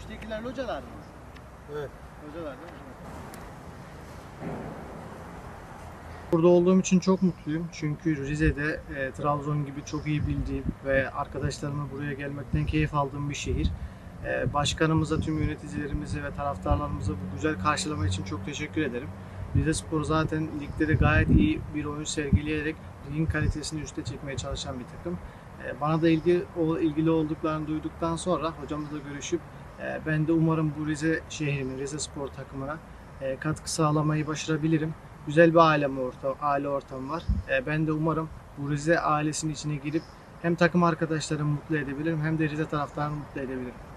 Üsttekiler localar mı? Evet. Localar değil mi? Burada olduğum için çok mutluyum. Çünkü Rize'de e, Trabzon gibi çok iyi bildiğim ve arkadaşlarımla buraya gelmekten keyif aldığım bir şehir. E, başkanımıza, tüm yöneticilerimize ve taraftarlarımıza bu güzel karşılama için çok teşekkür ederim. Rize Spor zaten ligde de gayet iyi bir oyun sergileyerek ligin kalitesini üste çekmeye çalışan bir takım. E, bana da ilgi, o, ilgili olduklarını duyduktan sonra hocamızla görüşüp e, ben de umarım bu Rize şehrinin, Rize Spor takımına e, katkı sağlamayı başarabilirim güzel bir aile ortam, aile ortamı var. E, ben de umarım bu Rize ailesinin içine girip hem takım arkadaşlarımı mutlu edebilirim hem de Rize taraftarını mutlu edebilirim.